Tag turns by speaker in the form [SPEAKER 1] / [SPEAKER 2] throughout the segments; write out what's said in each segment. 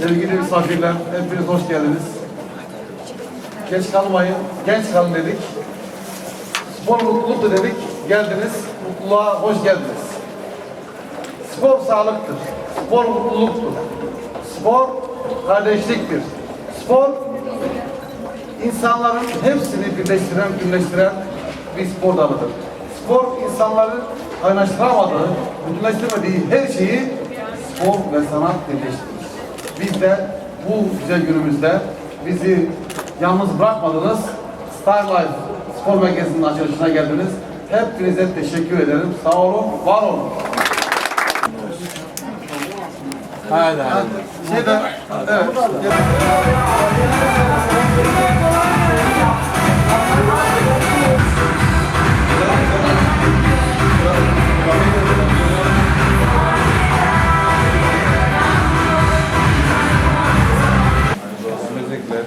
[SPEAKER 1] sevgili misafirler, hepiniz hoş geldiniz. Geç kalmayın, genç kalın dedik. Spor mutluluktur dedik, geldiniz, mutluluğa hoş geldiniz. Spor sağlıktır, spor mutluluktur. Spor kardeşliktir. Spor insanların hepsini birleştiren, birleştiren bir spor dalıdır. Spor insanları kaynaştıramadığı, bütünleştirmediği her şeyi spor ve sanat birleştirir. Biz de bu güzel günümüzde bizi yalnız bırakmadınız. Star Life Spor Merkezi'nin açılışına geldiniz. Hepinize teşekkür ederim. Sağ olun, var olun.
[SPEAKER 2] Hadi hadi.
[SPEAKER 1] Şeyde, evet.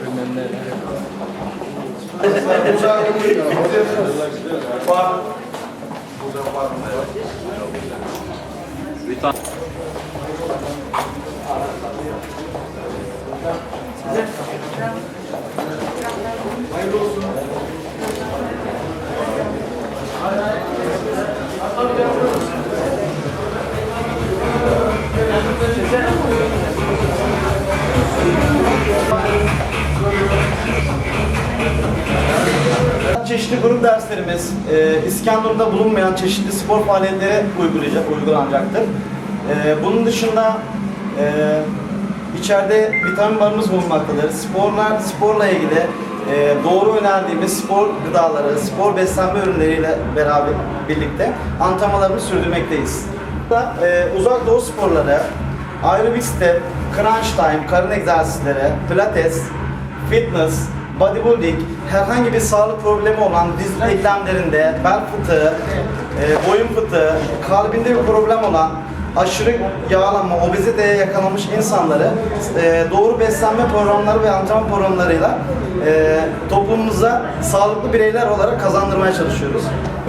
[SPEAKER 2] Bilmem ne.
[SPEAKER 3] Çeşitli derslerimiz, e, İskenderun'da bulunmayan çeşitli spor faaliyetleri uygulayacak, uygulanacaktır. E, bunun dışında e, içeride vitamin barımız bulunmaktadır. Sporlar, sporla ilgili e, doğru önerdiğimiz spor gıdaları, spor beslenme ürünleriyle beraber birlikte antrenmanlarımızı sürdürmekteyiz. Da, e, uzak doğu sporları, aerobik step, crunch time, karın egzersizleri, pilates, fitness, bodybuilding, herhangi bir sağlık problemi olan diz eklemlerinde, bel fıtığı, e, boyun fıtığı, kalbinde bir problem olan, aşırı yağlanma, obeziteye yakalanmış insanları e, doğru beslenme programları ve antrenman programlarıyla e, toplumumuza sağlıklı bireyler olarak kazandırmaya çalışıyoruz.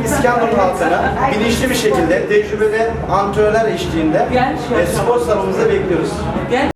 [SPEAKER 3] İskenderun halkını bilinçli bir şekilde tecrübeli antrenörler eşliğinde e, spor salonumuza bekliyoruz.